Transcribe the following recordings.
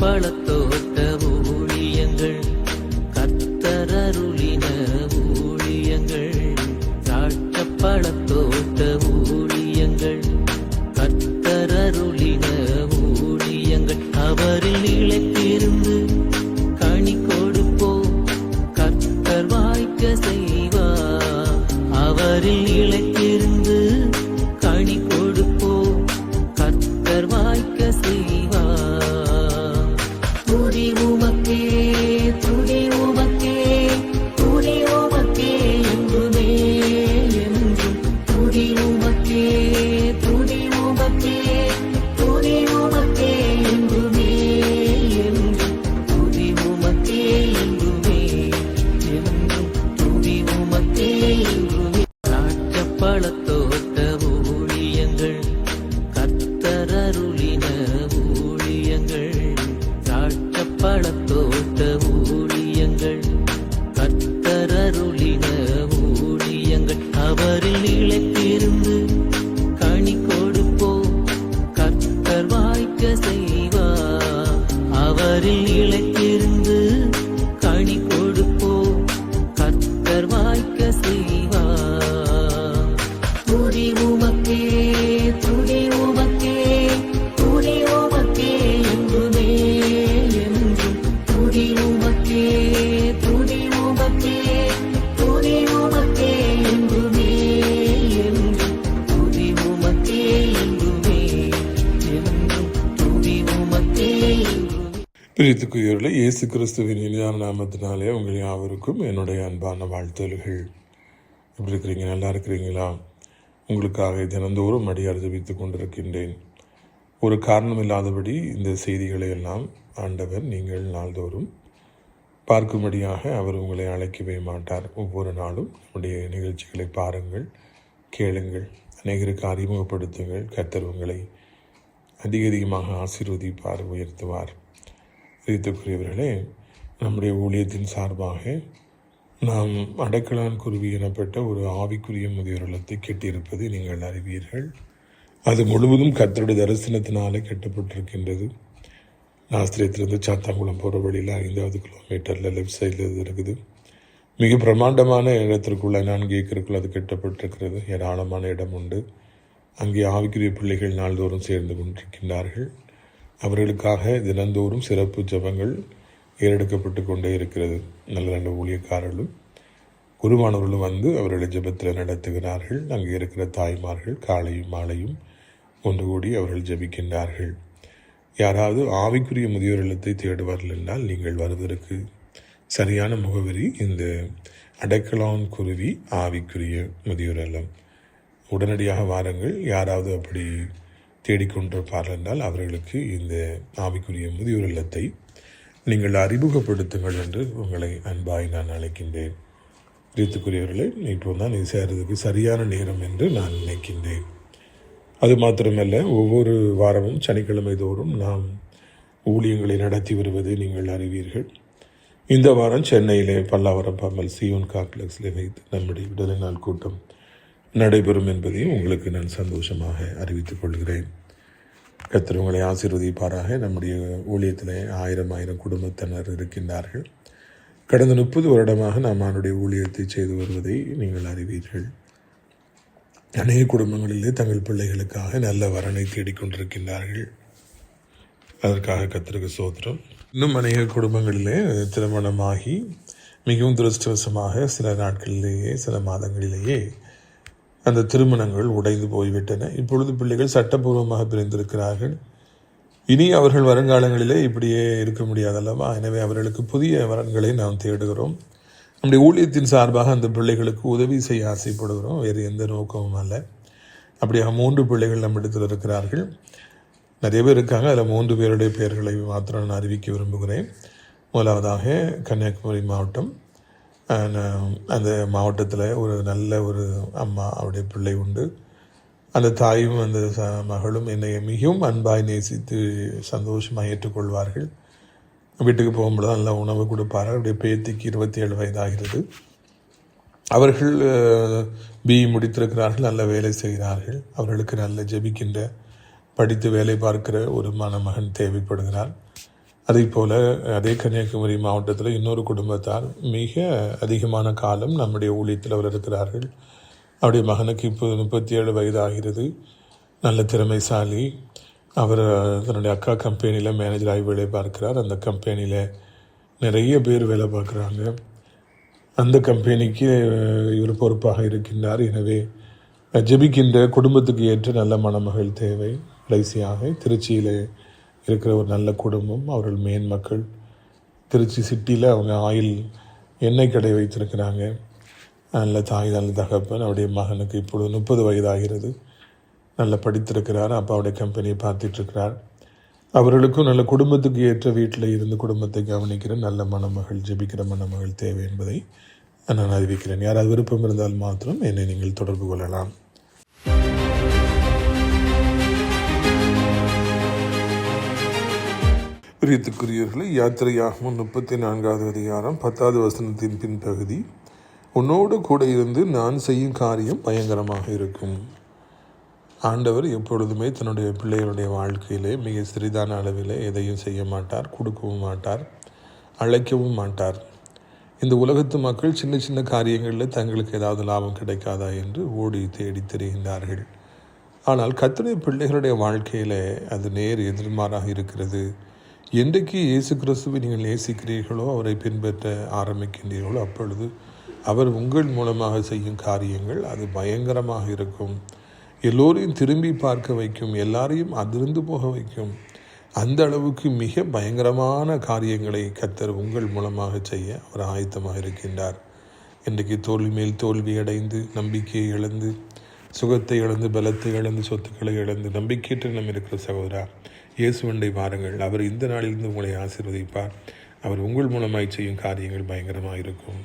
பழத்த கிறிஸ்துவின் இனியான நாமத்தினாலே உங்கள் யாவருக்கும் என்னுடைய அன்பான வாழ்த்துதல்கள். எப்படி இருக்கிறீங்க? நல்லா இருக்கிறீங்களா? உங்களுக்காக தினந்தோறும் அடியார் ஜபித்து கொண்டிருக்கின்றேன். ஒரு காரணம் இல்லாதபடி இந்த செய்திகளை எல்லாம் ஆண்டவர் நீங்கள் நாள்தோறும் பார்க்கும்படியாக அவர் உங்களை அழைக்கவே மாட்டார். ஒவ்வொரு நாளும் நம்முடைய நிகழ்ச்சிகளை பாருங்கள் கேளுங்கள் அநேகருக்கு அறிமுகப்படுத்துங்கள். கத்தர் உங்களை அதிக அதிகமாக ஆசீர்வதிப்பார் உயர்த்துவார். பிரித்துக்குரியவர்களே நம்முடைய ஊழியத்தின் சார்பாக நாம் அடைக்கலான் குருவி எனப்பட்ட ஒரு ஆவிக்குரிய முதியோர் இல்லத்தை கட்டியிருப்பதை நீங்கள் அறிவீர்கள். அது முழுவதும் கத்தருடைய தரிசனத்தினாலே கட்டப்பட்டிருக்கின்றது. ஆஸ்திரியத்திலிருந்து சாத்தாங்குளம் போகிற வழியில் ஐந்தாவது கிலோமீட்டரில் லெஃப்ட் சைடில் இது இருக்குது. மிக பிரம்மாண்டமான இடத்திற்குள்ள நான்கு ஏக்கருக்குள் அது கட்டப்பட்டிருக்கிறது. ஏராளமான இடம் உண்டு. அங்கே ஆவிக்குரிய பிள்ளைகள் நாள்தோறும் சேர்ந்து கொண்டிருக்கின்றார்கள். அவர்களுக்காக தினந்தோறும் சிறப்பு ஜெபங்கள் ஏறெடுக்கப்பட்டு கொண்டே இருக்கிறது. நல்ல நல்ல ஊழியக்காரர்களும் குருவானவர்களும் வந்து அவர்களை ஜெபத்தில் நடத்துகிறார்கள். அங்கே இருக்கிற தாய்மார்கள் காலையும் மாலையும் ஒன்று கூடி அவர்கள் ஜெபிக்கின்றார்கள். யாராவது ஆவிக்குரிய முதியோர் இல்லத்தை தேடுவார்கள் என்றால் நீங்கள் வருவதற்கு சரியான முகவரி இந்த அடைக்கலான் குருவி ஆவிக்குரிய முதியோர் இல்லம். உடனடியாக வாருங்கள். யாராவது அப்படி தேடிக்கொண்டிருப்பார்கள் என்றால் அவர்களுக்கு இந்த ஆவிக்குரிய முதியோர் இல்லத்தை நீங்கள் அறிமுகப்படுத்துங்கள் என்று உங்களை அன்பாய் நான் அழைக்கின்றேன். ரீத்துக்குரியவர்களே இப்போ தான் இது சேர்றதுக்கு சரியான நேரம் என்று நான் நினைக்கின்றேன். அது மாத்திரமல்ல ஒவ்வொரு வாரமும் சனிக்கிழமை தோறும் நாம் ஊழியங்களை நடத்தி வருவதை நீங்கள் அறிவீர்கள். இந்த வாரம் சென்னையிலே பல்லாவரம் பம்மல் சியோன் காம்ப்ளெக்ஸில் வைத்து நம்முடைய விடுதலை நாள் கூட்டம் நடைபெறும் என்பதையும் உங்களுக்கு நான் சந்தோஷமாக அறிவித்துக் கொள்கிறேன். கர்த்தர் உங்களை ஆசீர்வதிப்பாராக. நம்முடைய ஊழியத்தில் ஆயிரம் ஆயிரம் குடும்பத்தினர் இருக்கின்றார்கள். கடந்த முப்பது வருடமாக நாம் அவனுடைய ஊழியத்தை செய்து வருவதை நீங்கள் அறிவீர்கள். அநேக குடும்பங்களிலே தங்கள் பிள்ளைகளுக்காக நல்ல வரனை தேடிக்கொண்டிருக்கின்றார்கள். அதற்காக கத்திருக்கு சோத்திரம். இன்னும் அநேக குடும்பங்களிலே திருமணமாகி மிகவும் துரஷ்டவசமாக சில நாட்களிலேயே சில மாதங்களிலேயே அந்த திருமணங்கள் உடைந்து போய்விட்டன. இப்பொழுது பிள்ளைகள் சட்டபூர்வமாக பிரிந்திருக்கிறார்கள். இனி அவர்கள் வருங்காலங்களிலே இப்படியே இருக்க முடியாதல்லவா? எனவே அவர்களுக்கு புதிய வரன்களை நாம் தேடுகிறோம். நம்முடைய ஊழியத்தின் சார்பாக அந்த பிள்ளைகளுக்கு உதவி செய்ய ஆசைப்படுகிறோம். வேறு எந்த நோக்கமும் அல்ல. அப்படியாக மூன்று பிள்ளைகள் நம்மிடத்தில் இருக்கிறார்கள். நிறைய பேர் இருக்காங்க. அதில் மூன்று பேருடைய பெயர்களை மாத்திரம் நான் அறிவிக்க விரும்புகிறேன். முதலாவதாக கன்னியாகுமரி மாவட்டம் Um, அந்த மாவட்டத்தில் ஒரு நல்ல ஒரு அம்மா அவருடைய பிள்ளை உண்டு. அந்த தாயும் அந்த ச- மகளும் என்னை மிகவும் அன்பாய் நேசித்து சந்தோஷமாக ஏற்றுக்கொள்வார்கள். வீட்டுக்கு போகும்போது நல்ல உணவு கொடுப்பார்கள். அவருடைய பேத்திக்கு இருபத்தி ஏழு வயதாகிறது. அவர்கள் பி முடித்திருக்கிறார்கள். நல்ல வேலை செய்கிறார்கள். அவர்களுக்கு நல்ல ஜெபிக்கின்ற படித்து வேலை பார்க்கிற ஒரு மணமகன் தேவைப்படுகிறார். அதே போல் அதே கன்னியாகுமரி மாவட்டத்தில் இன்னொரு குடும்பத்தார் மிக அதிகமான காலம் நம்முடைய ஊழியத்தில் அவர் இருக்கிறார்கள். அவருடைய மகனுக்கு இப்போ முப்பத்தி ஏழு வயது ஆகிறது நல்ல திறமைசாலி. அவர் தன்னுடைய அக்கா கம்பெனியில் மேனேஜராகி வேலை பார்க்கிறார். அந்த கம்பெனியில் நிறைய பேர் வேலை பார்க்குறாங்க. அந்த கம்பெனிக்கு இவர் பொறுப்பாக இருக்கின்றார். எனவே ஜெபிக்கின்ற குடும்பத்துக்கு ஏற்ற நல்ல மணமகள் தேவை. கடைசியாக திருச்சியில் இருக்கிற ஒரு நல்ல குடும்பம் அவர்கள் மேன் மக்கள். திருச்சி சிட்டியில் அவங்க ஆயில் எண்ணெய் கடை வைத்திருக்கிறாங்க. நல்ல தாய் நல்ல தகப்பன் அவருடைய மகனுக்கு இப்பொழுது முப்பது வயதாகிறது. நல்ல படித்திருக்கிறார் அப்பாவுடைய கம்பெனியை பார்த்துட்ருக்கிறார். அவர்களுக்கும் நல்ல குடும்பத்துக்கு ஏற்ற வீட்டில் இருந்து குடும்பத்தை கவனிக்கிற நல்ல மணமகள் ஜெபிக்கிற மணமகள் தேவை என்பதை நான் அறிவிக்கிறேன். யாராவது விருப்பம் இருந்தால் மாத்திரம் என்னை நீங்கள் தொடர்பு கொள்ளலாம். பிரியத்துக்குரியவர்களை யாத்திரையாகவும் முப்பத்தி நான்காவது அதிகாரம் பத்தாவது வசனத்தின் பின்பகுதி உன்னோடு கூட இருந்து நான் செய்யும் காரியம் பயங்கரமாக இருக்கும் ஆண்டவர் எப்பொழுதுமே தன்னுடைய பிள்ளைகளுடைய வாழ்க்கையிலே மிக சிறிதான அளவில் எதையும் செய்ய மாட்டார் கொடுக்கவும் மாட்டார் அழைக்கவும் மாட்டார் இந்த உலகத்து மக்கள் சின்ன சின்ன காரியங்களில் தங்களுக்கு ஏதாவது லாபம் கிடைக்காதா என்று ஓடி தேடி தெரிகின்றார்கள் ஆனால் கர்த்தருடைய பிள்ளைகளுடைய வாழ்க்கையில் அது நேர் எதிர்மாறாக இருக்கிறது என்றைக்கு இயேசு கிறிஸ்துவை நீங்கள் நேசிக்கிறீர்களோ அவரை பின்பற்ற ஆரம்பிக்கின்றீர்களோ அப்பொழுது அவர் உங்கள் மூலமாக செய்யும் காரியங்கள் அது பயங்கரமாக இருக்கும். எல்லோரையும் திரும்பி பார்க்க வைக்கும் எல்லாரையும் அதிர்ந்து போக வைக்கும். அந்த அளவுக்கு மிக பயங்கரமான காரியங்களை கத்தர் உங்கள் மூலமாக செய்ய அவர் ஆயத்தமாக இருக்கின்றார். இன்றைக்கு தோல்வி மேல் தோல்வி அடைந்து நம்பிக்கையை இழந்து சுகத்தை இழந்து பலத்தை இழந்து சொத்துக்களை இழந்து நம்பிக்கையற்ற நம்ம இருக்கிற சகோதரா இயேசுவண்டை பாருங்கள் அவர் இந்த நாளிலிருந்து உங்களை ஆசீர்வதிப்பார். அவர் உங்கள் மூலமாய் செய்யும் காரியங்கள் பயங்கரமாக இருக்கும்.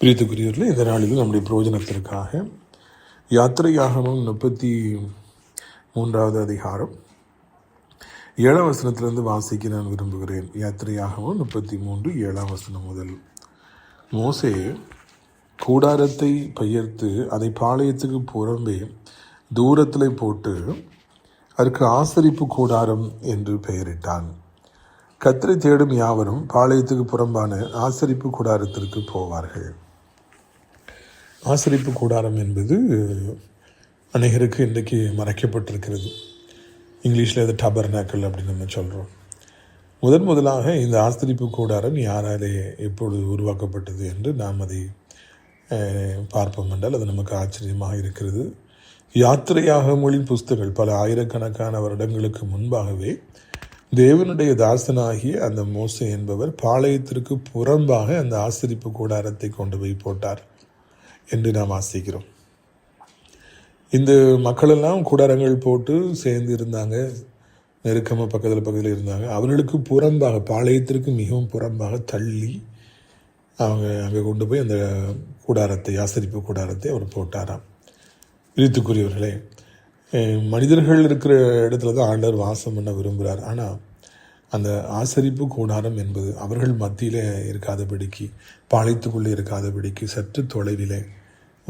பிரியத்துக்குரியவர்களே இந்த நாளிலும் நம்முடைய பிரயோஜனத்திற்காக யாத்திரையாகவும் முப்பத்தி மூன்றாவது அதிகாரம் ஏழாம் வசனத்திலிருந்து வாசிக்க நான் விரும்புகிறேன். யாத்திரையாகவும் முப்பத்தி மூன்று ஏழாம் வசனம் முதல். மோசே கூடாரத்தை பெயர்த்து அதை பாளையத்துக்கு புறம்பே தூரத்தில் போட்டு அதற்கு ஆசரிப்பு கூடாரம் என்று பெயரிட்டான். கத்திரை தேடும் யாவரும் பாளையத்துக்கு புறம்பான ஆசரிப்பு கூடாரத்திற்கு போவார்கள். ஆசரிப்பு கூடாரம் என்பது அநேகருக்கு இன்றைக்கு மறைக்கப்பட்டிருக்கிறது. இங்கிலீஷில் அது டபர் நாக்கள் அப்படின்னு நம்ம சொல்கிறோம் முதன் முதலாக இந்த ஆஸ்திரிப்பு கூடாரம் யாராலே எப்பொழுது உருவாக்கப்பட்டது என்று நாம் அதை பார்ப்போம் என்றால் அது நமக்கு ஆச்சரியமாக இருக்கிறது யாத்திரையாக மொழி புஸ்தகங்கள் பல ஆயிரக்கணக்கான வருடங்களுக்கு முன்பாகவே தேவனுடைய தாசனாகிய அந்த மோசை என்பவர் பாளையத்திற்கு புறம்பாக அந்த ஆசிரிப்பு கூடாரத்தை கொண்டு போய் போட்டார் என்று நாம் ஆசிக்கிறோம் இந்த மக்களெல்லாம் கூடாரங்கள் போட்டு சேர்ந்து இருந்தாங்க நெருக்கமாக பக்கத்தில் பக்கத்தில் இருந்தாங்க அவர்களுக்கு புறம்பாக பாளையத்திற்கு மிகவும் புறம்பாக தள்ளி அவங்க அங்கே கொண்டு போய் அந்த கூடாரத்தை ஆசரிப்பு கூடாரத்தை அவர் போட்டாராம். விரித்துக்குரியவர்களே மனிதர்கள் இருக்கிற இடத்துல தான் ஆண்டவர் வாசம் பண்ண விரும்புகிறார். ஆனால் அந்த ஆசரிப்பு கூடாரம் என்பது அவர்கள் மத்தியில் இருக்காதபடிக்கு பாளையத்துக்குள்ளே இருக்காதபடிக்கு சற்று தொலைவிலே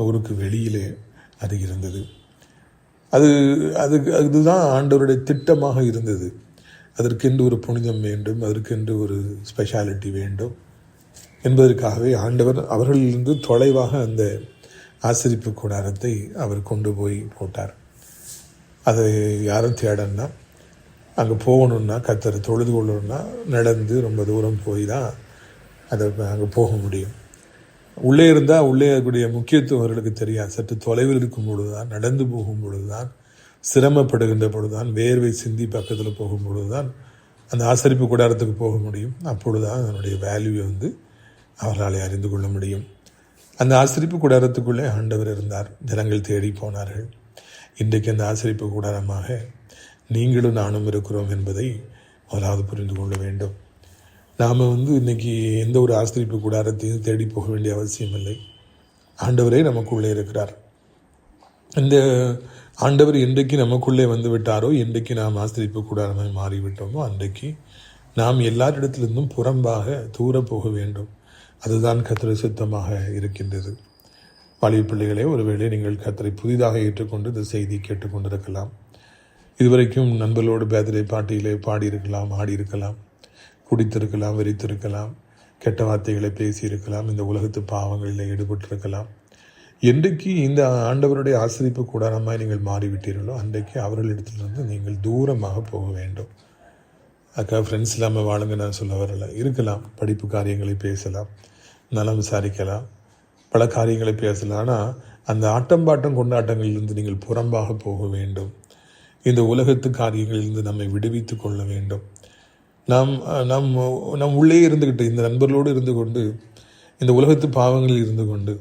ஊருக்கு வெளியிலே அது இருந்தது. அது அது அதுதான் ஆண்டவருடைய திட்டமாக இருந்தது. அதற்கென்று ஒரு புனிதம் வேண்டும் அதற்கென்று ஒரு ஸ்பெஷாலிட்டி வேண்டும். என்பதற்காகவே ஆண்டவர் அவர்களிலிருந்து தொலைவாக அந்த ஆசரிப்பு கூடாரத்தை அவர் கொண்டு போய் போட்டார். அதை யாரும் தேடன்னா அங்கே போகணுன்னா கத்தரை தொழுது கொள்ளணும்னா நடந்து ரொம்ப தூரம் போய் தான் அதை அங்கே போக முடியும். உள்ளே இருந்தால் உள்ளே இருக்கக்கூடிய முக்கியத்துவம் அவர்களுக்கு தெரியாது. சற்று தொலைவில் இருக்கும் பொழுது தான் நடந்து போகும் பொழுதுதான் சிரமப்படுகின்ற பொழுதுதான் வேர்வை சிந்தி பக்கத்தில் போகும் பொழுதுதான் அந்த ஆசரிப்பு கூடாரத்துக்கு போக முடியும். அப்பொழுதுதான் அதனுடைய வேல்யூவை வந்து அவர்களால் அறிந்து கொள்ள முடியும். அந்த ஆசிரிப்பு கூடாரத்துக்குள்ளே ஆண்டவர் இருந்தார். ஜனங்கள் தேடி போனார்கள். இன்றைக்கு அந்த ஆசிரிப்பு கூடாரமாக நீங்களும் நானும் இருக்கிறோம் என்பதை முதலாவது புரிந்து கொள்ள வேண்டும். நாம் வந்து இன்றைக்கி எந்த ஒரு ஆசிரிப்பு கூடாரத்தையும் தேடி போக வேண்டிய அவசியம் இல்லை. ஆண்டவரே நமக்குள்ளே இருக்கிறார். இந்த ஆண்டவர் என்றைக்கு நமக்குள்ளே வந்து விட்டாரோ என்றைக்கு நாம் ஆசிரிப்பு கூடாரமாக மாறிவிட்டோமோ அன்றைக்கு நாம் எல்லாரிடத்திலிருந்தும் புறம்பாக தூர போக வேண்டும். அதுதான் கத்திரை சுத்தமாக இருக்கின்றது. பழைய பிள்ளைகளே ஒருவேளை நீங்கள் கத்தரை புதிதாக ஏற்றுக்கொண்டு இந்த செய்தி கேட்டுக்கொண்டிருக்கலாம். இதுவரைக்கும் நண்பர்களோடு பேதரை பாட்டியிலே பாடியிருக்கலாம் ஆடியிருக்கலாம் குடித்திருக்கலாம் வெறித்திருக்கலாம் கெட்ட வார்த்தைகளை பேசியிருக்கலாம் இந்த உலகத்து பாவங்களில் ஈடுபட்டிருக்கலாம். என்றைக்கு இந்த ஆண்டவருடைய ஆசிரிப்பு கூடாரமாய் நீங்கள் மாறிவிட்டீர்களோ அன்றைக்கு அவர்களிடத்திலிருந்து நீங்கள் தூரமாக போக வேண்டும். அக்கா ஃப்ரெண்ட்ஸ் இல்லாமல் வாழுங்க நான் சொல்ல வரல. இருக்கலாம். படிப்பு காரியங்களை பேசலாம். நலம் விசாரிக்கலாம். பல காரியங்களை பேசலாம். ஆனால் அந்த ஆட்டம் பாட்டம் கொண்டாட்டங்களிலிருந்து நீங்கள் புறம்பாக போக வேண்டும். இந்த உலகத்து காரியங்களிலிருந்து நம்மை விடுவித்து கொள்ள வேண்டும். நாம் நம் நம் உள்ளே இருந்துக்கிட்டு இந்த நண்பர்களோடு இருந்து கொண்டு இந்த உலகத்து பாவங்களில் இருந்து கொண்டு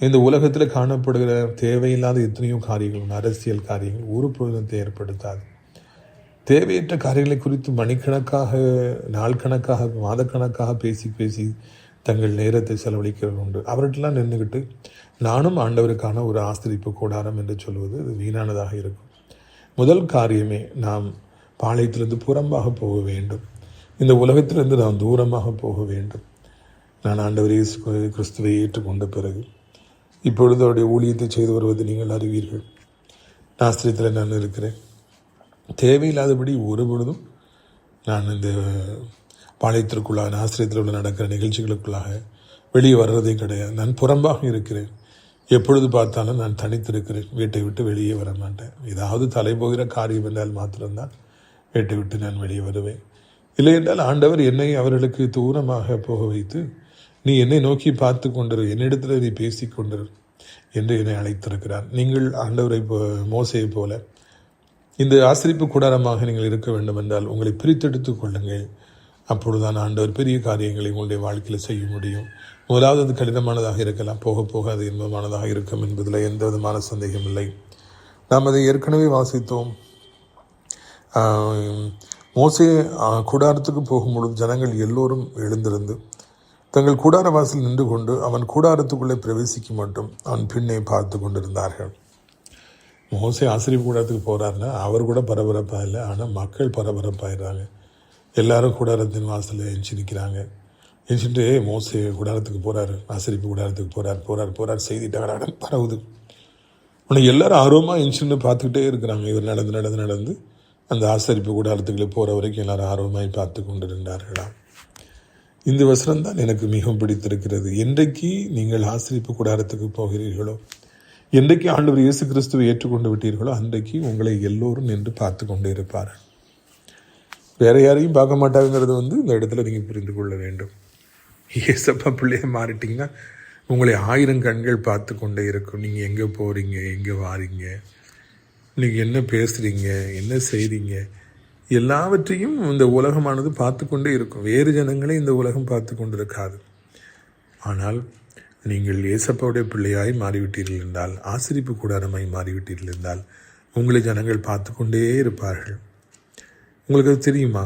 இந்த உலகத்தில் காணப்படுகிற தேவையில்லாத எத்தனையோ காரியங்கள் அரசியல் காரியங்கள் ஒரு பிரயோஜனத்தை ஏற்படுத்தாது தேவையற்ற காரியங்களை குறித்து மணிக்கணக்காக நாள் கணக்காக மாதக்கணக்காக பேசி பேசி தங்கள் நேரத்தை செலவழிக்கிறது உண்டு. அவர்கிட்டலாம் நின்றுக்கிட்டு நானும் ஆண்டவருக்கான ஒரு ஆஸ்திரிப்பு கூடாரம் என்று சொல்வது அது வீணானதாக இருக்கும். முதல் காரியமே நாம் பாளையத்திலிருந்து புறம்பாக போக வேண்டும். இந்த உலகத்திலிருந்து நாம் தூரமாக போக வேண்டும். நான் ஆண்டவர் இயேசு கிறிஸ்துவை ஏற்றுக்கொண்ட பிறகு இப்பொழுது அவருடைய ஊழியத்தை செய்து வருவது நீங்கள் அறிவீர்கள். ஆஸ்திரியத்தில் நான் இருக்கிறேன் தேவையில்லாதபடி ஒரு பொழுதும் நான் இந்த பாளையத்திற்குள்ளாக ஆசிரியத்தில் உள்ள நடக்கிற நிகழ்ச்சிகளுக்குள்ளாக வெளியே வர்றதே கிடையாது. நான் புறம்பாக இருக்கிறேன். எப்பொழுது பார்த்தாலும் நான் தனித்திருக்கிறேன். வீட்டை விட்டு வெளியே வர மாட்டேன். ஏதாவது தலைபோகிற காரியம் என்றால் மாத்திரம்தான். வீட்டை விட்டு நான் வெளியே வருவேன். இல்லை என்றால் ஆண்டவர் என்னை அவர்களுக்கு தூரமாக போக வைத்து நீ என்னை நோக்கி பார்த்து கொண்டிரு என்னிடத்தில் நீ பேசிக் கொண்டிரு என்று என்னை அழைத்திருக்கிறார். நீங்கள் ஆண்டவரை போ- மோசையைப் போல இந்த ஆசிரிப்பு கூடாரமாக நீங்கள் இருக்க வேண்டும் என்றால் உங்களை பிரித்தெடுத்துக் கொள்ளுங்கள். அப்பொழுதுதான் ஆண்டவர் பெரிய காரியங்களை உங்களுடைய வாழ்க்கையில் செய்ய முடியும். முதலாவது அது கடினமானதாக இருக்கலாம். போக போக அது இன்பமானதாக இருக்கும் என்பதில் எந்த விதமான சந்தேகம் இல்லை. நாம் அதை ஏற்கனவே வாசித்தோம். மோசே கூடாரத்துக்கு போகும்பொழுது ஜனங்கள் எல்லோரும் எழுந்திருந்து தங்கள் கூடார வாசல் நின்று கொண்டு அவன் கூடாரத்துக்குள்ளே பிரவேசிக்க மட்டும் அவன் பின்னே பார்த்து கொண்டிருந்தார்கள். மோசே ஆசிரியர் கூடாரத்துக்கு போகிறாருன்னா அவர் கூட பரபரப்பாக இல்லை ஆனால் மக்கள் பரபரப்பாயிடுறாங்க. எல்லாரும் கூடாரத்தின் வாசலில் எஞ்சி நிற்கிறாங்க எஞ்சிட்டு மோசே கூடாரத்துக்கு போகிறாரு ஆசிரியப்பு கூடாரத்துக்கு போகிறார் போகிறார் போகிறார் செய்தி டகடாடன் பரவுது. உன்னை எல்லாரும் ஆர்வமாக எஞ்சின்னு பார்த்துக்கிட்டே இருக்கிறாங்க. இவர் நடந்து நடந்து நடந்து அந்த ஆசரிப்பு கூடாரத்துக்குள்ளே போகிற வரைக்கும் எல்லாரும் ஆர்வமாய் பார்த்து கொண்டு இருந்தார்களாம் இந்த வசனம் தான் எனக்கு மிகவும் பிடித்திருக்கிறது. என்றைக்கு நீங்கள் ஆசிரிப்பு கூடாரத்துக்கு போகிறீர்களோ? என்றைக்கு ஆண்டவர் இயேசு கிறிஸ்துவை ஏற்றுக்கொண்டு விட்டீர்களோ அன்றைக்கு உங்களை எல்லோரும் நின்று பார்த்து கொண்டு இருப்பார். வேற யாரையும் பார்க்க மாட்டாங்கிறது வந்து இந்த இடத்துல நீங்கள் புரிந்து கொள்ள வேண்டும். ஏசப்பா பிள்ளைய மாறிட்டீங்கன்னா உங்களை ஆயிரம் கண்கள் பார்த்து கொண்டே இருக்கும். நீங்கள் எங்கே போகிறீங்க எங்கே வாரீங்க? நீங்கள் என்ன பேசுகிறீங்க என்ன செய்கிறீங்க எல்லாவற்றையும் இந்த உலகமானது பார்த்து கொண்டே இருக்கும். வேறு ஜனங்களே இந்த உலகம் பார்த்து கொண்டு இருக்காது ஆனால் நீங்கள் ஏசப்பாவுடைய பிள்ளையாய் மாறிவிட்டீர்கள் என்றால் ஆசிரிப்பு கூடாரமாய் மாறிவிட்டீர்கள் என்றால் உங்களை ஜனங்கள் பார்த்து கொண்டே இருப்பார்கள். உங்களுக்கு அது தெரியுமா?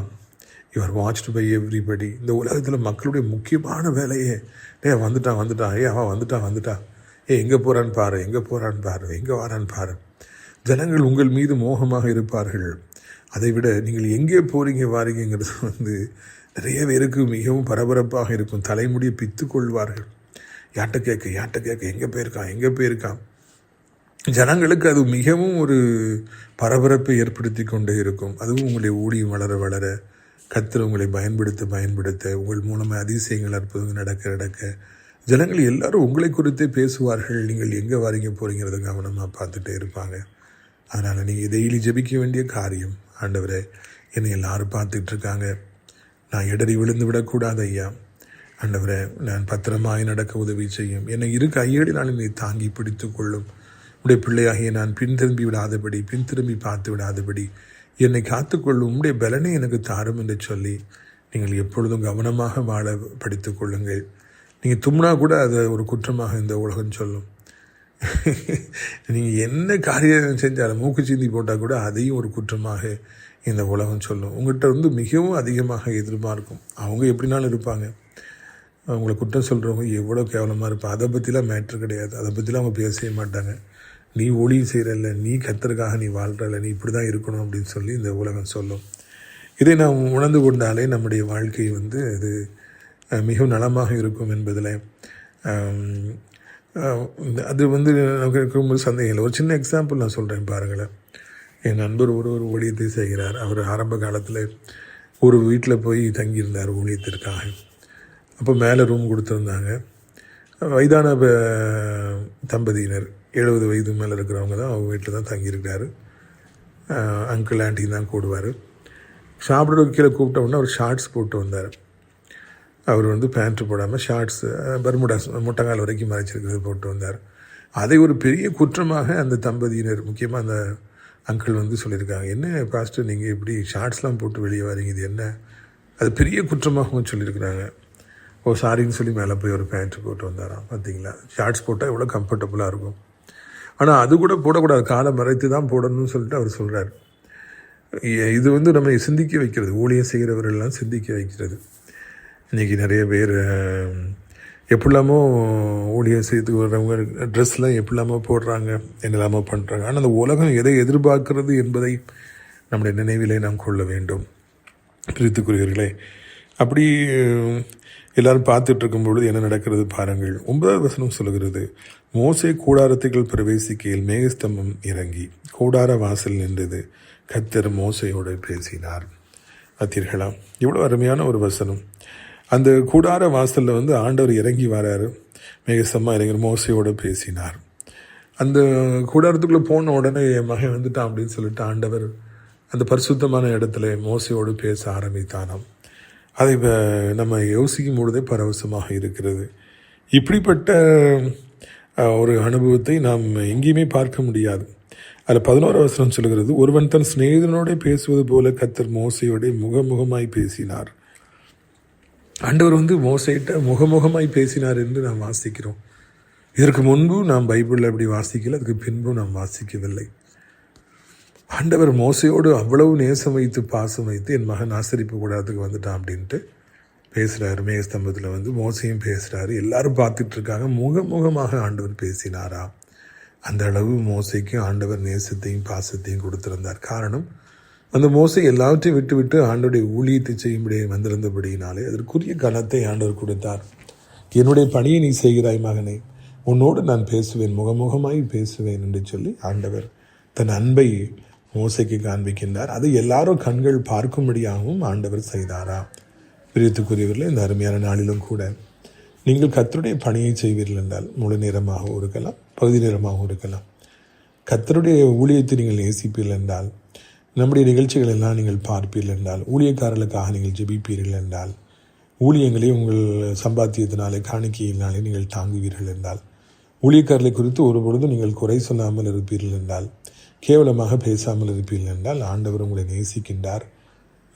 யுவர் வாட்ச்டு பை எவ்ரிபடி இந்த உலகத்தில் மக்களுடைய முக்கியமான வேலையே டே வந்துட்டான் வந்துட்டான் ஏ அவன் வந்துட்டான் வந்துட்டான். ஏ எங்கே போகிறான்னு பாரு எங்கே போகிறான்னு பாரு எங்கே வரான்னு பாரு. ஜனங்கள் உங்கள் மீது மோகமாக இருப்பார்கள். அதை விட நீங்கள் எங்கே போகிறீங்க வாரீங்கிறது வந்து நிறைய பேருக்கு மிகவும் பரபரப்பாக இருக்கும். தலைமுடியை பித்து கொள்வார்கள் யார்கிட்ட கேட்க யார்கிட்ட கேட்க எங்கே போயிருக்கான் எங்கே போயிருக்கான்? ஜனங்களுக்கு அது மிகவும் ஒரு பரபரப்பை ஏற்படுத்தி கொண்டே இருக்கும். அதுவும் உங்களுடைய ஊழியம் வளர வளர கர்த்தர் உங்களை பயன்படுத்த பயன்படுத்த உங்கள் மூலமாக அதிசயங்கள் அற்புதங்கள் நடக்க நடக்க ஜனங்கள் எல்லாரும் உங்களை குறித்தே பேசுவார்கள். நீங்கள் எங்கே வரீங்க போகிறீங்கிறத கவனமாக பார்த்துட்டே இருப்பாங்க. அதனால் நீங்கள் டெய்லி ஜெபிக்க வேண்டிய காரியம். ஆண்டவரை என்னை எல்லாரும் பார்த்துட்டு இருக்காங்க. நான் இடறி விழுந்து விடக்கூடாது ஐயா. ஆண்டவரே நான் பத்திரமாய் நடக்க உதவி செய்யும். என்னை இரு கையேடினால் என்னை தாங்கி பிடித்து கொள்ளும். உடைய பிள்ளையாகிய நான் பின் திரும்பி விடாதபடி பின் திரும்பி பார்த்து விடாதபடி என்னை காத்துக்கொள்ளும் உடைய பலனை எனக்கு தாரும் என்று சொல்லி நீங்கள் எப்பொழுதும் கவனமாக வாழ படித்து கொள்ளுங்கள். நீங்கள் தும்னா கூட அதை ஒரு குற்றமாக இந்த உலகம் சொல்லும். நீங்கள் என்ன காரியம் செஞ்சாலும் மூக்கு சிந்தி போட்டால் கூட அதையும் ஒரு குற்றமாக இந்த உலகம் சொல்லும். உங்கள்கிட்ட வந்து மிகவும் அதிகமாக எதிர்பார்க்கும். அவங்க எப்படினாலும் இருப்பாங்க. அவங்கள குற்றம் சொல்கிறவங்க எவ்வளோ கேவலமாக இருப்பா? அதை பற்றிலாம் மேட்ரு கிடையாது. அதை பற்றிலாம் அவங்க பேசவே மாட்டாங்க. நீ ஒளி செய்கிறல்ல நீ கத்தருக்காக நீ வாழ்கிறல்ல நீ இப்படி தான் இருக்கணும் அப்படின்னு சொல்லி இந்த உலகம் சொல்லும். இதை நாம் உணர்ந்து கொண்டாலே நம்முடைய வாழ்க்கை வந்து அது மிகவும் நலமாக இருக்கும் என்பதில் இந்த- அது வந்து நமக்கு இருக்கும்போது சந்தேகம் இல்லை. ஒரு சின்ன எக்ஸாம்பிள் நான் சொல்கிறேன் பாருங்களேன். என் நண்பர் ஒரு ஒரு ஊழியத்தை செய்கிறார். அவர் ஆரம்ப காலத்தில் ஒரு வீட்டில் போய் தங்கியிருந்தார் ஊழியத்திற்காக. அப்போ மேலே ரூம் கொடுத்துருந்தாங்க. வயதான தம்பதியினர் எழுபது வயது மேலே இருக்கிறவங்க தான் அவங்க வீட்டில் தான் தங்கியிருக்காரு அங்கிள் ஆண்டி தான் கூடுவார். சாப்பிட்றதுக்கு கீழே கூப்பிட்ட உடனே அவர் ஷார்ட்ஸ் போட்டு வந்தார். அவர் வந்து பேண்ட்டு போடாமல் ஷார்ட்ஸ் பர்முடாஸ் முட்டங்கால் வரைக்கும் மறைச்சிருக்கிறது போட்டு வந்தார். அதை ஒரு பெரிய குற்றமாக அந்த தம்பதியினர் முக்கியமாக அந்த அங்கிள் வந்து சொல்லியிருக்காங்க. என்ன பாஸ்டர் நீங்கள் இப்படி ஷார்ட்ஸ்லாம் போட்டு வெளியே வரீங்க இது என்ன? அது பெரிய குற்றமாகவும் சொல்லியிருக்கிறாங்க. ஓ சாரின்னு சொல்லி மேலே போய் ஒரு பேண்ட்டு போட்டு வந்தாராம். பார்த்தீங்களா? ஷார்ட்ஸ் போட்டால் எவ்வளோ கம்ஃபர்டபுளாக இருக்கும். ஆனால் அது கூட போடக்கூடாது. காலை மறைத்து தான் போடணும்னு சொல்லிட்டு அவர் சொல்கிறார் இது வந்து நம்ம சிந்திக்க வைக்கிறது. ஊழியம் செய்கிறவர்கள்லாம் சிந்திக்க வைக்கிறது. இன்றைக்கி நிறைய பேர் எப்படிலாமோ ஊழியம் செய்து வர்றவங்க ட்ரெஸ்லாம் எப்படிலாமோ போடுறாங்க என்னெல்லாமோ பண்ணுறாங்க ஆனால் அந்த உலகம் எதை எதிர்பார்க்கிறது என்பதை நம்முடைய நினைவிலே நாம் கொள்ள வேண்டும். பிரித்துக்குரியவர்களே அப்படி எல்லாரும் பார்த்துட்டு இருக்கும் பொழுது என்ன நடக்கிறது பாருங்கள். ஒன்பதாவது வசனம் சொல்லுகிறது மோசை கூடாரத்துக்குள் பிரவேசிக்கையில் மேகஸ்தம்பம் இறங்கி கூடார வாசல் நின்றது. கத்தர் மோசையோடு பேசினார். பார்த்தீர்களா இவ்வளோ அருமையான ஒரு வசனம். அந்த கூடார வாசலில் வந்து ஆண்டவர் இறங்கி வராரு. மேகஸ்தமாக இறங்கி மோசையோடு பேசினார். அந்த கூடாரத்துக்குள்ளே போன உடனே என் மகன் வந்துட்டான் அப்படின்னு சொல்லிட்டு ஆண்டவர் அந்த பரிசுத்தமான இடத்துல மோசையோடு பேச ஆரம்பித்தானாம். அதை நம்ம யோசிக்கும் பொழுதே பரவசமாக இருக்கிறது. இப்படிப்பட்ட ஒரு அனுபவத்தை நாம் எங்கேயுமே பார்க்க முடியாது. அதில் பதினோரு வசனம் சொல்கிறது ஒருவன் தன் சிநேகிதனோட பேசுவது போல கத்தர் மோசையோட முகமுகமாய் பேசினார். ஆண்டவர் வந்து மோசையிட்ட முகமுகமாய் பேசினார் என்று நாம் வாசிக்கிறோம். இதற்கு முன்பு நாம் பைபிளில் அப்படி வாசிக்கல அதுக்கு பின்பும் நாம் வாசிக்கவில்லை. ஆண்டவர் மோசையோடு அவ்வளவு நேசம் வைத்து பாசம் வைத்து என் மகன் ஆசரிப்பு கூடாதுக்கு வந்துட்டான் அப்படின்ட்டு பேசுகிறாரு மேகஸ்தம்பத்தில் வந்து மோசையும் பேசுகிறாரு எல்லாரும் பார்த்துட்ருக்காங்க முகமுகமாக ஆண்டவர் பேசினாரா? அந்த அளவு மோசைக்கும் ஆண்டவர் நேசத்தையும் பாசத்தையும் கொடுத்துருந்தார். காரணம் அந்த மோசை எல்லாவற்றையும் விட்டுவிட்டு ஆண்டுடைய ஆண்டோடைய ஊழியத்தை செய்யும்படி வந்திருந்தபடியினாலே அதற்குரிய கனத்தை ஆண்டவர் கொடுத்தார். என்னுடைய பணியை நீ செய்கிறாய் மகனே உன்னோடு நான் பேசுவேன் முகமுகமாய் பேசுவேன் என்று சொல்லி ஆண்டவர் தன் அன்பை மோசைக்கு காண்பிக்கின்றார். அது எல்லாரும் கண்கள் பார்க்கும்படியாகவும் ஆண்டவர் செய்தாரா? பிரியத்துக்குரியவர்கள் இந்த அருமையான நாளிலும் கூட நீங்கள் கத்தருடைய பணியை செய்வீர்கள் என்றால் முழு நேரமாகவும் இருக்கலாம் பகுதி நேரமாகவும் இருக்கலாம். கத்தருடைய ஊழியத்தை நீங்கள் நேசிப்பீர்கள் என்றால் நம்முடைய நிகழ்ச்சிகள் எல்லாம் நீங்கள் பார்ப்பீர்கள் என்றால் ஊழியக்காரர்களுக்காக நீங்கள் ஜெபிப்பீர்கள் என்றால் ஊழியங்களை உங்கள் சம்பாத்தியத்தினாலே காணிக்கையினாலே நீங்கள் தாங்குவீர்கள் என்றால் ஊழியக்காரர்களை குறித்து ஒரு பொழுதும் நீங்கள் குறை சொல்லாமல் இருப்பீர்கள் என்றால் கேவலமாக பேசாமல் இருப்பீர்கள் என்றால் ஆண்டவர் உங்களை நேசிக்கின்றார்.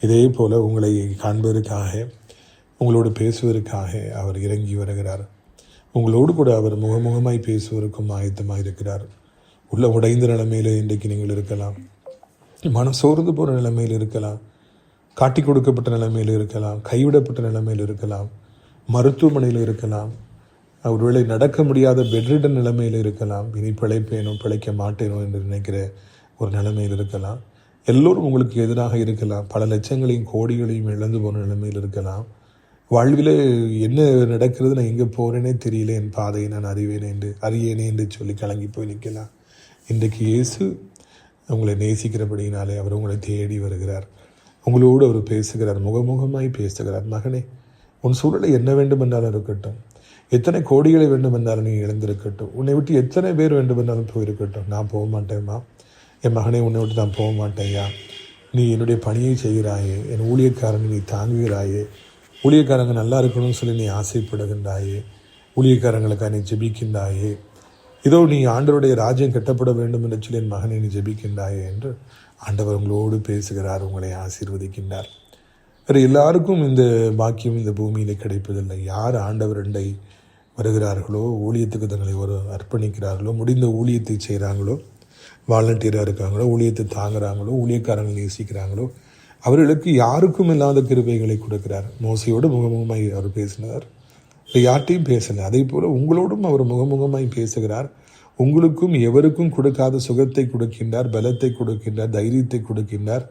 இதே போல உங்களை காண்பதற்காக உங்களோடு பேசுவதற்காக அவர் இறங்கி வருகிறார். உங்களோடு கூட அவர் முகமுகமாய் பேசுவதற்கும் ஆயத்தமாக இருக்கிறார். உள்ள உடைந்த நிலைமையில் இன்றைக்கு நீங்கள் இருக்கலாம். மனம் சோர்ந்து போகிற நிலைமையில் இருக்கலாம். காட்டி கொடுக்கப்பட்ட நிலைமையில் இருக்கலாம். கைவிடப்பட்ட நிலைமையில் இருக்கலாம். மருத்துவமனையில் இருக்கலாம். ஒருவேளை நடக்க முடியாத பெட்ரிடன் நிலைமையில் இருக்கலாம். இனி பிழைப்பேனோ பிழைக்க மாட்டேனோ என்று நினைக்கிற ஒரு நிலைமையில் இருக்கலாம். எல்லோரும் உங்களுக்கு எதிராக இருக்கலாம். பல லட்சங்களையும் கோடிகளையும் இழந்து போன நிலைமையில் இருக்கலாம். வாழ்வில் என்ன நடக்கிறது நான் எங்கே போகிறேனே தெரியல. என் பாதையை நான் அறிவேனே என்று அறியேனே என்று சொல்லி கலங்கி போய் நிற்கலாம். இன்றைக்கு இயேசு உங்களை நேசிக்கிறபடியினாலே அவர் உங்களை தேடி வருகிறார். உங்களோடு அவர் பேசுகிறார் முகமுகமாய் பேசுகிறார். மகனே உன் சூழலை என்ன வேண்டுமென்றாலும் இருக்கட்டும். எத்தனை கோடிகளை வேண்டுமென்றாலும் நீ இழந்திருக்கட்டும். உன்னை விட்டு எத்தனை பேர் வேண்டுமென்றாலும் போயிருக்கட்டும். நான் போக மாட்டேம்மா. என் மகனே உன்னை விட்டு நான் போக மாட்டேயா நீ என்னுடைய பணியை செய்கிறாயே. என் ஊழியக்காரன் நீ தாங்குகிறாயே. ஊழியக்காரங்க நல்லா இருக்கணும்னு சொல்லி நீ ஆசைப்படுகின்றாயே. ஊழியக்காரங்களுக்காக நீ ஜெபிக்கின்றாயே. இதோ நீ ஆண்டவருடைய ராஜ்யம் கட்டப்பட வேண்டும் என்று சொல்லி என் மகனை நீ ஜெபிக்கின்றாயே என்று ஆண்டவர் உங்களோடு பேசுகிறார் உங்களை ஆசீர்வதிக்கின்றார். வேறு எல்லாருக்கும் இந்த பாக்கியம் இந்த பூமியில் கிடைப்பதில்லை. யார் ஆண்டவரண்டை வருகிறார்களோ ஊழியத்துக்கு தங்களை ஒரு அர்ப்பணிக்கிறார்களோ முடிந்த ஊழியத்தை செய்கிறாங்களோ வாலண்டியராக இருக்காங்களோ ஊழியத்தை தாங்குறாங்களோ ஊழியக்காரங்களை நேசிக்கிறாங்களோ அவர்களுக்கு யாருக்கும் இல்லாத கிருபைகளை கொடுக்கிறார். மோசையோடு முகமுகமாய் அவர் பேசினார். இல்லை யார்ட்டையும் பேசலை. அதே போல் உங்களோடும் அவர் முகமுகமாய் பேசுகிறார். உங்களுக்கும் எவருக்கும் கொடுக்காத சுகத்தை கொடுக்கின்றார் பலத்தை கொடுக்கின்றார் தைரியத்தை கொடுக்கின்றார்.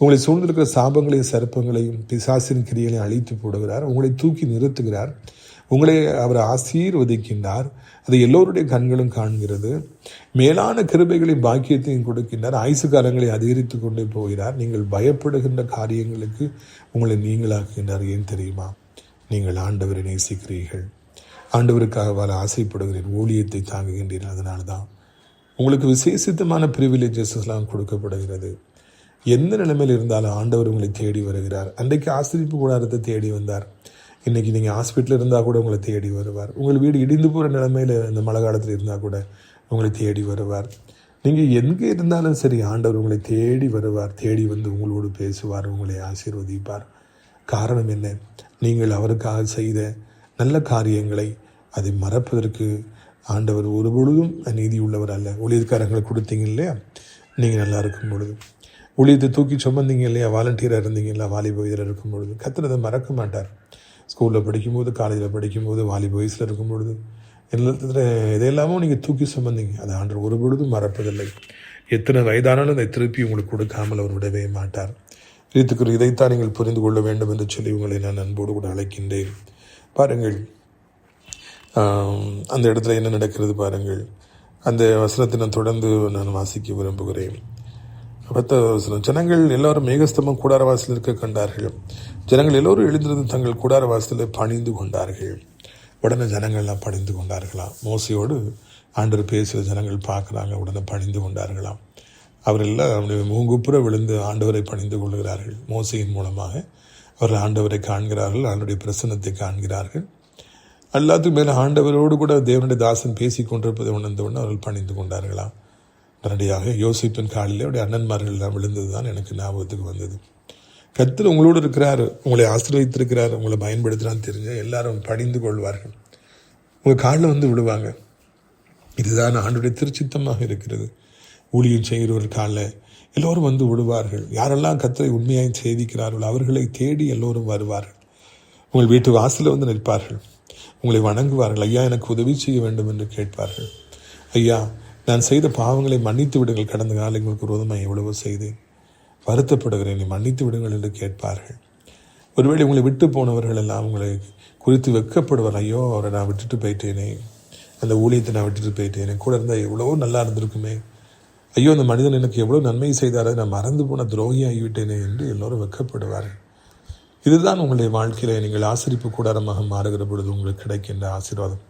உங்களை சூழ்ந்திருக்கிற சாபங்களையும் சர்ப்பங்களையும் பிசாசின் கிரியைகளையும் அழித்து போடுகிறார். உங்களை தூக்கி நிறுத்துகிறார். உங்களை அவர் ஆசீர்வதிக்கின்றார். அதை எல்லோருடைய கண்களும் காண்கிறது. மேலான கிருபைகளின் பாக்கியத்தையும் கொடுக்கின்றார். ஆயுசு காலங்களை அதிகரித்து கொண்டே போகிறார். நீங்கள் பயப்படுகின்ற காரியங்களுக்கு உங்களை நீங்களாக்குகின்றார் ஏன் தெரியுமா? நீங்கள் ஆண்டவரை நேசிக்கிறீர்கள். ஆண்டவருக்காக வாழ ஆசைப்படுகிறேன் ஊழியத்தை தாங்குகின்றீர்கள் அதனால தான் உங்களுக்கு விசேஷித்தமான ப்ரிவிலேஜஸ் எல்லாம் கொடுக்கப்படுகிறது. எந்த நிலைமையில் இருந்தாலும் ஆண்டவர் உங்களை தேடி வருகிறார். அன்றைக்கு ஆசிரிப்பு கூடாரத்தை தேடி வந்தார். இன்றைக்கி நீங்கள் ஹாஸ்பிட்டலில் இருந்தால் கூட உங்களை தேடி வருவார். உங்கள் வீடு இடிந்து போகிற நிலைமையில் இந்த மழை காலத்தில் இருந்தால் கூட உங்களை தேடி வருவார். நீங்கள் எங்கே இருந்தாலும் சரி ஆண்டவர் உங்களை தேடி வருவார் தேடி வந்து உங்களோடு பேசுவார் உங்களை ஆசீர்வதிப்பார். காரணம் என்ன? நீங்கள் அவருக்காக செய்த நல்ல காரியங்களை அதை மறப்பதற்கு ஆண்டவர் ஒரு பொழுதும் நீதி உள்ளவர் அல்ல. ஊழியர்காரங்களை கொடுத்தீங்க இல்லையா? நீங்கள் நல்லா இருக்கும் பொழுது. ஊழியத்தை தூக்கி சுமந்தீங்க இல்லையா? வாலண்டியராக இருந்தீங்க இல்லையா? வாலிப வீரர் இருக்கும் பொழுது. கத்திரதை மறக்க மாட்டார். ஸ்கூலில் படிக்கும்போது காலேஜில் படிக்கும்போது வாலிப வயசில் இருக்கும் பொழுது எல்லாத்துல இதையெல்லாமும் நீங்கள் தூக்கி சுமந்தீங்க. அதை ஆண்டு ஒரு பொழுதும் மறப்பதில்லை. எத்தனை வயதானாலும் அதை திருப்பி உங்களுக்கு கொடுக்காமல் அவர் விடவே மாட்டார். இதுக்கு இதைத்தான் நீங்கள் புரிந்து கொள்ள வேண்டும் என்று சொல்லி உங்களை நான் அன்போடு கூட அழைக்கின்றேன். பாருங்கள் அந்த இடத்துல என்ன நடக்கிறது பாருங்கள். அந்த வசனத்தை நான் தொடர்ந்து நான் வாசிக்க விரும்புகிறேன். பத்த ஜனங்கள் எல்லாரும் மேகஸ்தம்பம் கூடாரவாசலில் இருக்க கண்டார்கள். ஜனங்கள் எல்லோரும் எழுந்திருந்து தங்கள் கூடாரவாசலில் பணிந்து கொண்டார்கள். உடனே ஜனங்கள்லாம் பணிந்து கொண்டார்களாம். மோசையோடு ஆண்டவர் பேசுகிற ஜனங்கள் பார்க்குறாங்க. உடனே பணிந்து கொண்டார்களாம். அவரெல்லாம் அவருடைய மூங்குப்புற விழுந்து ஆண்டவரை பணிந்து கொள்கிறார்கள். மோசையின் மூலமாக அவர்கள் ஆண்டவரை காண்கிறார்கள். அவருடைய பிரசன்னத்தை காண்கிறார்கள். எல்லாத்துக்கும் மேலே ஆண்டவரோடு கூட தேவனுடைய தாசன் பேசி கொண்டிருப்பதை உணர்ந்தவுடனே அவர்கள் பணிந்து கொண்டார்களாம். உடனடியாக யோசிப்பின் காலில் அவருடைய அண்ணன்மார்கள் எல்லாம் விழுந்தது தான் எனக்கு ஞாபகத்துக்கு வந்தது. கத்தர் உங்களோடு இருக்கிறார் உங்களை ஆசிர்வதித்திருக்கிறார் உங்களை பயன்படுத்தினான்னு தெரிஞ்ச எல்லாரும் பணிந்து கொள்வார்கள். உங்கள் காலில் வந்து விடுவாங்க இதுதான் ஆண்டுடைய திருச்சித்தமாக இருக்கிறது. ஊழியம் செய்கிறவர் காலில் எல்லோரும் வந்து விடுவார்கள் யாரெல்லாம் கத்தரை உண்மையாக சேதிக்கிறார்களோ அவர்களை தேடி எல்லோரும் வருவார்கள். உங்கள் வீட்டு வாசலில் வந்து நிற்பார்கள். உங்களை வணங்குவார்கள். ஐயா எனக்கு உதவி செய்ய வேண்டும் என்று கேட்பார்கள். ஐயா நான் செய்த பாவங்களை மன்னித்து விடுங்கள். கடந்த காலங்களுக்கு விரோதமாக எவ்வளவோ செய்தேன். வருத்தப்படுகிறேன். என்னை மன்னித்து விடுங்கள் என்று கேட்பார்கள். ஒருவேளை உங்களை விட்டு போனவர்கள் எல்லாம் உங்களை குறித்து வெட்கப்படுவார். ஐயோ அவரை நான் விட்டுட்டு போயிட்டேனே. அந்த ஊழியத்தை நான் விட்டுட்டு போயிட்டேனே. கூட இருந்தால் எவ்வளவோ நல்லா இருந்திருக்குமே. ஐயோ அந்த மனிதன் எனக்கு எவ்வளோ நன்மை செய்தாரோ. நான் மறந்து போன துரோகி ஆகிவிட்டேனே என்று எல்லோரும் வெட்கப்படுவார்கள். இதுதான் உங்களுடைய வாழ்க்கையில நீங்கள் ஆசிரிப்பு கூடாரமாக மாறுகிற பொழுது உங்களுக்கு கிடைக்கின்ற ஆசீர்வாதம்.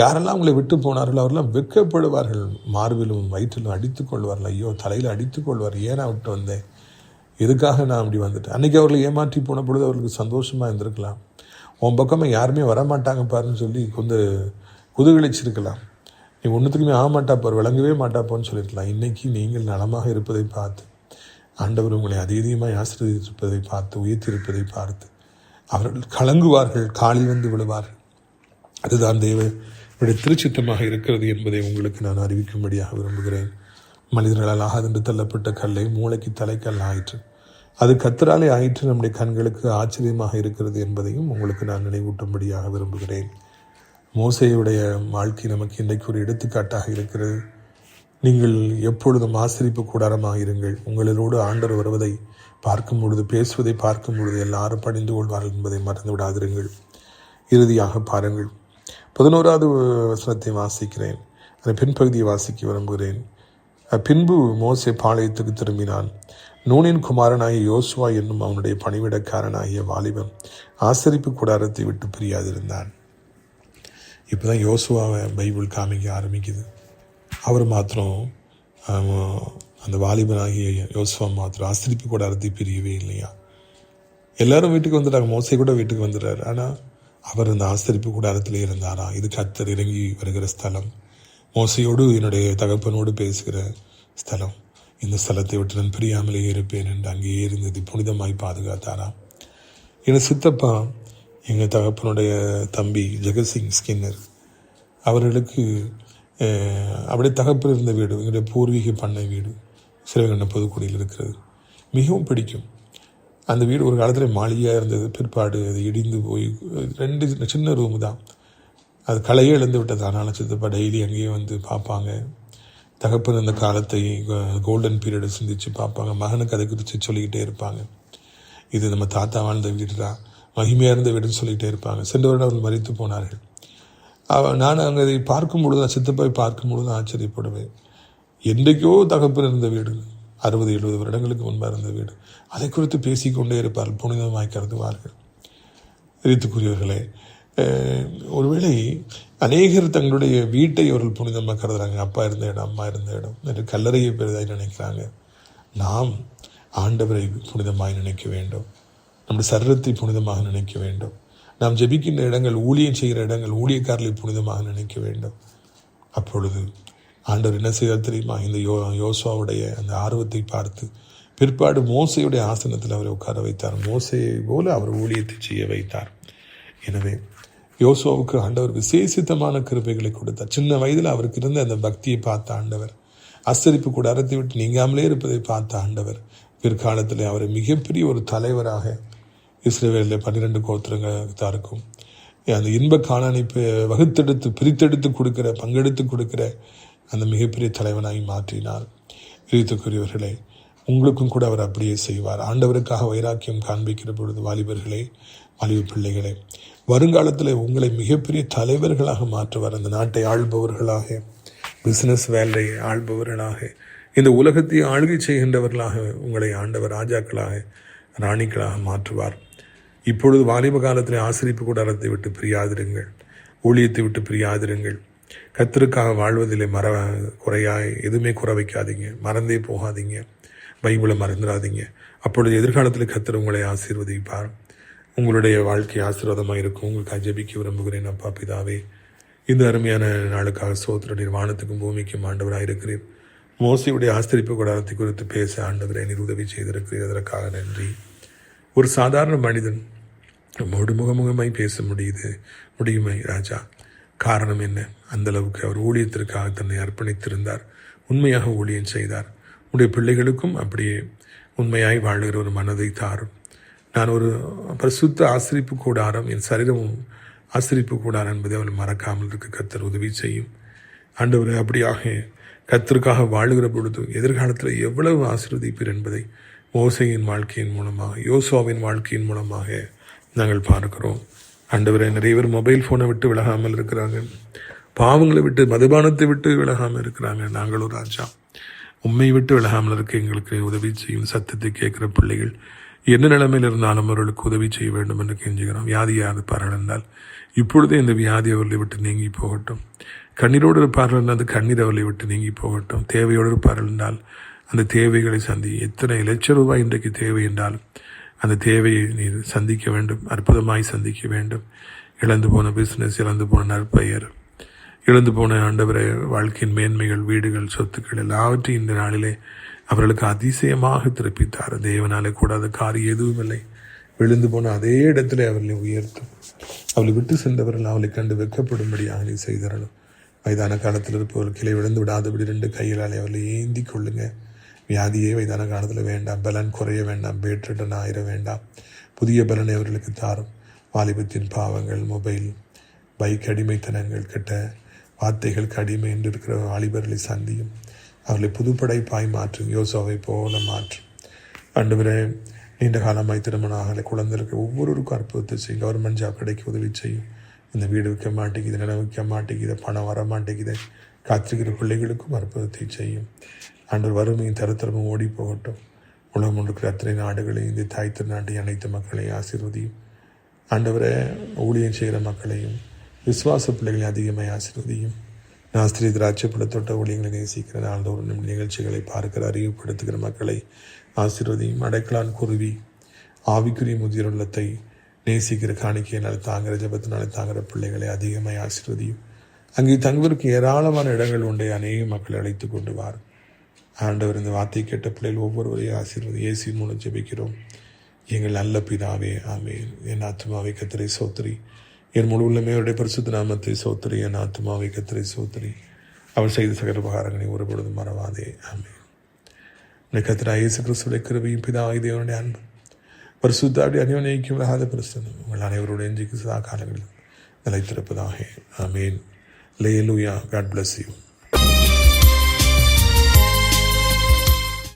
யாரெல்லாம் உங்களை விட்டு போனார்களோ அவரெல்லாம் வெட்கப்படுவார்கள். மார்பிலும் வயிற்றிலும் அடித்து கொள்வார்கள். ஐயோ தலையில் அடித்து கொள்வார். ஏன் நான் விட்டு வந்தேன்? எதுக்காக நான் அப்படி வந்துட்டேன்? அன்றைக்கி அவர்களை ஏமாற்றி போன பொழுது அவர்களுக்கு சந்தோஷமாக இருந்திருக்கலாம். உன் பக்கமாக யாருமே வரமாட்டாங்க பாருன்னு சொல்லி கொஞ்சம் குதூகலிச்சிருக்கலாம். நீ ஒன்றுத்துக்குமே ஆக மாட்டாப்பார் விளங்கவே மாட்டாப்போன்னு சொல்லியிருக்கலாம். இன்றைக்கி நீங்கள் நலமாக இருப்பதை பார்த்து ஆண்டவர் உங்களை அதிகமாக ஆசிரியர்ப்பதை பார்த்து உயர்த்தியிருப்பதை பார்த்து அவர்கள் கலங்குவார்கள் காலில் வந்து விழுவார்கள். அதுதான் இப்படி திருச்சித்தமாக இருக்கிறது என்பதை உங்களுக்கு நான் அறிவிக்கும்படியாக விரும்புகிறேன். மனிதர்களால் ஆகாதென்று தள்ளப்பட்ட கல்லை மூளைக்கு தலைக்கல் ஆயிற்று. அது கத்தராலே ஆயிற்று நம்முடைய கண்களுக்கு ஆச்சரியமாக இருக்கிறது என்பதையும் உங்களுக்கு நான் நினைவூட்டும்படியாக விரும்புகிறேன். மோசையுடைய வாழ்க்கை நமக்கு இன்றைக்கு ஒரு எடுத்துக்காட்டாக இருக்கிறது. நீங்கள் எப்பொழுதும் ஆசிரிப்பு கூடாரமாக இருங்கள். உங்களோடு ஆண்டர் வருவதை பார்க்கும் பொழுது பேசுவதை பார்க்கும் பொழுது எல்லாரும் பணிந்து கொள்வார்கள் என்பதை மறந்து விடாதிருங்கள். இறுதியாக பாருங்கள். பதினோராவது வசனத்தை வாசிக்கிறேன். அந்த பின்பகுதியை வாசிக்க விரும்புகிறேன். பின்பு மோசே பாளையத்துக்கு திரும்பினான். நூனின் குமாரனாகிய யோசுவா என்னும் அவனுடைய பணிவிடக்காரனாகிய வாலிபன் ஆசரிப்பு கூடாரத்தை விட்டு பிரியாதிருந்தான். இப்போ தான் யோசுவாவை பைபிள் காமிக்க ஆரம்பிக்குது. அவர் மாத்திரம் அந்த வாலிபனாகிய யோசுவா மாத்திரம் ஆசிரிப்பு கூடாரத்தை பிரியவே இல்லையா? எல்லாரும் வீட்டுக்கு வந்துட்டாங்க. மோசை கூட வீட்டுக்கு வந்துடுறாரு. ஆனால் அவர் இந்த ஆசரிப்பு கூடாரத்தில் இருந்தாரா? இது கத்தர் இறங்கி வருகிற ஸ்தலம். மோசையோடு என்னுடைய தகப்பனோடு பேசுகிற ஸ்தலம். இந்த ஸ்தலத்தை விட்டு நான் பிரியாமலே இருப்பேன் என்று அங்கேயே இருந்தது புனிதமாய் பாதுகாத்தாராம் என் சித்தப்பா எங்கள் தகப்பனுடைய தம்பி ஜெகத்சிங் ஸ்கின்னர் அவர்களுக்கு அப்படியே தகப்பில் இருந்த வீடு எங்களுடைய பூர்வீக பண்ணை வீடு சிவகண்ண புதுக்குடியில் இருக்கிறது. மிகவும் பிடிக்கும். அந்த வீடு ஒரு காலத்தில் மாளிகையாக இருந்தது. பிற்பாடு அது இடிந்து போய் ரெண்டு சின்ன ரூமு தான். அது கலையே இழந்து விட்டது. ஆனாலும் சித்தப்பா டெய்லி அங்கேயே வந்து பார்ப்பாங்க. தகப்பன் அந்த காலத்தை கோல்டன் பீரியடை சிந்திச்சு பார்ப்பாங்க. மகனுக்கு அதை குறித்து சொல்லிக்கிட்டே இருப்பாங்க. இது நம்ம தாத்தா வாழ்ந்த வீடு தான் மகிமையாக இருந்த வீடுன்னு சொல்லிகிட்டே இருப்பாங்க. சென்ற வருடம் அவர்கள் மறித்து போனார்கள். நான் அங்கே அதை பார்க்கும் பொழுது சித்தப்பாய் பார்க்கும் பொழுது ஆச்சரியப்படுவேன். என்றைக்கோ தகப்பன் இருந்த வீடு. அறுபது எழுபது வருடங்களுக்கு முன்பாக இருந்த வீடு. அதை குறித்து பேசிக்கொண்டே இருப்பார் புனிதமாய் கருதுவார்கள். எரித்துக்குரியவர்களே ஒருவேளை அநேகர் தங்களுடைய வீட்டை அவர்கள் புனிதமாக கருதுறாங்க. அப்பா இருந்த இடம் அம்மா இருந்த இடம் என்று கல்லறையை பெரிதாய் நினைக்கிறாங்க. நாம் ஆண்டவரை புனிதமாய் நினைக்க வேண்டும். நம்முடைய சரீரத்தை புனிதமாக நினைக்க வேண்டும். நாம் ஜெபிக்கின்ற இடங்கள் ஊழியம் செய்கிற இடங்கள் ஊழியக்காரர்களை புனிதமாக நினைக்க வேண்டும். அப்பொழுது ஆண்டவர் என்ன செய்தார் தெரியுமா? இந்த யோ யோசுவாவுடைய அந்த ஆர்வத்தை பார்த்து பிற்பாடு மோசையுடைய ஆசனத்தில் அவரை உட்கார வைத்தார். மோசையை போல அவர் ஊழியத்தை செய்ய வைத்தார். எனவே யோசுவாவுக்கு ஆண்டவர் விசேஷித்தமான கிருபைகளை கொடுத்தார். சின்ன வயதில் அவருக்கு இருந்த அந்த பக்தியை பார்த்த ஆண்டவர் அஸ்தரிப்பு கூட அறத்தை விட்டு நீங்காமலே இருப்பதை பார்த்த ஆண்டவர் பிற்காலத்தில் அவரை மிகப்பெரிய ஒரு தலைவராக இஸ்ரேவேலில் பன்னிரெண்டு கோத்திரங்களுக்கும் அந்த இன்ப காணனை வகுத்தெடுத்து பிரித்தெடுத்து கொடுக்கிற பங்கெடுத்து கொடுக்கிற அந்த மிகப்பெரிய தலைவனாய் மாற்றினார். பிரித்துக்குரியவர்களே உங்களுக்கும் கூட அவர் அப்படியே செய்வார். ஆண்டவருக்காக வைராக்கியம் காண்பிக்கிற பொழுது வாலிபர்களே வாலிப பிள்ளைகளே வருங்காலத்தில் உங்களை மிகப்பெரிய தலைவர்களாக மாற்றுவார். அந்த நாட்டை ஆள்பவர்களாக பிஸ்னஸ் வேலையை ஆள்பவர்களாக இந்த உலகத்தை ஆளுகை செய்கின்றவர்களாக உங்களை ஆண்டவர் ராஜாக்களாக ராணிக்களாக மாற்றுவார். இப்பொழுது வாலிப காலத்தில் ஆசிரிப்பு கூடாரத்தை விட்டு பிரியாதிருங்கள். ஊழியத்தை விட்டு பிரியாதிருங்கள். கத்தருக்காக வாழ்வதிலே மற குறையாய் எதுவுமே குறை வைக்காதீங்க. மறந்தே போகாதீங்க. பைபிளை மறந்துடாதீங்க. அப்பொழுது எதிர்காலத்தில் கத்தர் உங்களை ஆசீர்வதிப்பார். உங்களுடைய வாழ்க்கை ஆசீர்வாதமாக இருக்கும். உங்களுக்கு ஜெபிக்க விரும்புகிறேன். அப்பா பிதாவே இந்த அருமையான நாளுக்காக சோத்திர வானத்துக்கும் பூமிக்கும் ஆண்டவராக இருக்கிறீர். மோசியுடைய ஆஸ்திரிப்பு கூடாரத்தை குறித்து பேச ஆண்டவரை நீர் உதவி செய்திருக்கிறீர். அதற்காக நன்றி. ஒரு சாதாரண மனிதன் நம்மோடு முகமுகமாய் பேச முடியுது. முடியுமை ராஜா? காரணம் என்ன? அந்த அளவுக்கு அவர் ஊழியத்திற்காக தன்னை அர்ப்பணித்திருந்தார். உண்மையாக ஊழியம் செய்தார். உடைய பிள்ளைகளுக்கும் அப்படியே உண்மையாய் வாழுகிற ஒரு மனதை தாரும். நான் ஒரு பரிசுத்த ஆசிரிப்பு கூடாரம் என் சரீரமும் ஆசிரிப்பு கூடாரம் என்பதை அவள் மறக்காமல் இருக்க. கத்தர் உதவி செய்யும். ஆண்டவர் அப்படியாக கத்தருக்காக வாழுகிற பொழுது எதிர்காலத்தில் எவ்வளவு ஆசிர்வதிப்பீர் என்பதை மோசையின் வாழ்க்கையின் மூலமாக யோசோவின் வாழ்க்கையின் மூலமாக நாங்கள் பார்க்கிறோம். ஆண்டவரை நிறைய பேர் மொபைல் ஃபோனை விட்டு விலகாமல் இருக்கிறாங்க. பாவங்களை விட்டு மதுபானத்தை விட்டு விலகாமல் இருக்கிறாங்க. நாங்களும் ராஜா. உண்மை விட்டு விலகாமல் இருக்க எங்களுக்கு உதவி செய்யும் சத்தத்தை கேட்குற பிள்ளைகள். என்ன நிலைமையில் இருந்தாலும் அவர்களுக்கு உதவி செய்ய வேண்டும் என்று கெஞ்சுகிறோம். வியாதியாவது பரவலால் இப்பொழுதே இந்த வியாதி அவர்களை விட்டு நீங்கி போகட்டும். கண்ணீரோடு இருப்பார்கள் என்றால் அந்த கண்ணீர் அவர்களை விட்டு நீங்கி போகட்டும். தேவையோடு இருப்பார்கள் என்றால் அந்த தேவைகளை சந்தி எத்தனை லட்சம் ரூபாய் இன்றைக்கு தேவை என்றால் அந்த தேவையை நீர் சந்திக்க வேண்டும் அற்புதமாய் சந்திக்க வேண்டும். இழந்து போன பிஸ்னஸ் இழந்து போன நற்பெயர் இழந்து போன ஆண்டவரை வாழ்க்கையின் மேன்மைகள் வீடுகள் சொத்துக்கள் எல்லாவற்றையும் இந்த நாளிலே அவர்களுக்கு அதிசயமாக திருப்பித்தார். தேவனாலே கூடாத காரியம் எதுவும் இல்லை. விழுந்து போன அதே இடத்துல அவர்களை உயர்த்தும். அவளை விட்டு சென்றவர்கள் அவளை கண்டு வெக்கப்படும்படியாக நீ செய்தரணும் வயதான காலத்தில் இருப்பவர்கள் கிளை விழுந்து விடாதபடி ரெண்டு கையிலாலே அவர்களை ஏந்தி கொள்ளுங்கள் வியாதியே வயதான காலத்தில் வேண்டாம். பலன் குறைய வேண்டாம். பேற்றுடன் ஆயிர வேண்டாம். புதிய பலனை அவர்களுக்கு தாரும். வாலிபத்தின் பாவங்கள் மொபைல் பைக் அடிமைத்தனங்கள் கெட்ட வார்த்தைகளுக்கு அடிமை என்று இருக்கிற வாலிபர்களை சந்தியும். அவர்களை புதுப்படைப்பாய் மாற்றும். யோசோவை போல மாற்றும். அண்டு ஆண்டவரே நீண்ட காலமாய் திருமணம் ஆகலை குழந்தைகளுக்கு ஒவ்வொருவருக்கும் அற்புதத்தை செய்யும் கவர்மெண்ட் ஜாப் கிடைக்க உதவி செய்யும். இந்த வீடு விற்க மாட்டேங்குது நிலம் விற்க மாட்டேங்குது பணம் வர மாட்டேங்குது. காத்திருக்கிற பிள்ளைகளுக்கும் அற்புதத்தை செய்யும். ஆண்டவர் வறுமையும் தரத்தரமும் ஓடி போகட்டும் உலகம் இருக்கிற அத்தனை நாடுகளையும் இந்த தாய் திருநாட்டை அனைத்து மக்களையும் ஆசீர்வதியும். ஆண்டவரை ஊழியம் செய்கிற மக்களையும் விசுவாச பிள்ளைகளை அதிகமாக ஆசீர்வதியும். நாஸ்திரி திராட்சை பழத்தோட்ட ஊழியங்களை நேசிக்கிற நாள்தோறும் நம் நிகழ்ச்சிகளை பார்க்கிற அறிவுப்படுத்துகிற மக்களை ஆசீர்வதியும். அடைக்கலான் குருவி ஆவிக்குரிய முதிரொள்ளத்தை உள்ளத்தை நேசிக்கிற காணிக்கையினால் தாங்கிற ஜபத்தினால தாங்கிற பிள்ளைகளை அதிகமாக ஆசீர்வதியும். அங்கே தங்குவதற்கு ஏராளமான இடங்கள் உண்டை அநேக மக்களை அழைத்து கொண்டு வார். ஆண்டவர் இந்த வார்த்தை கேட்ட பிள்ளைகள் ஒவ்வொருவரையும் ஆசீர்வதி. ஏசி மூலம் ஜெபிக்கிறோம். எங்கள் நல்ல பிதாவே ஆமே என் ஆத்மாவை கத்திரை சோத்திரி. என் முழு உள்ளமே அவருடைய பரிசுத்த நாமத்தை சோத்திரி. என் ஆத்மாவை கத்திரை சோத்திரி. அவர் செய்த சகல உபகாரங்களை ஒருபொழுதும் மறவாதே. ஆமே கத்திரா இயேசு கிறிஸ்துடைய கிருபையும் பிதாவை தேவனுடைய அன்பு பரிசுத்தாடி அநியோனிக்கும் விலகாத பிரசனம் உங்கள் அனைவருடைய இன்றைக்கு சதா காலங்களில் நிலைத்திருப்பதாக. ஆமேன். லேலுயா காட் பிளஸ் யூ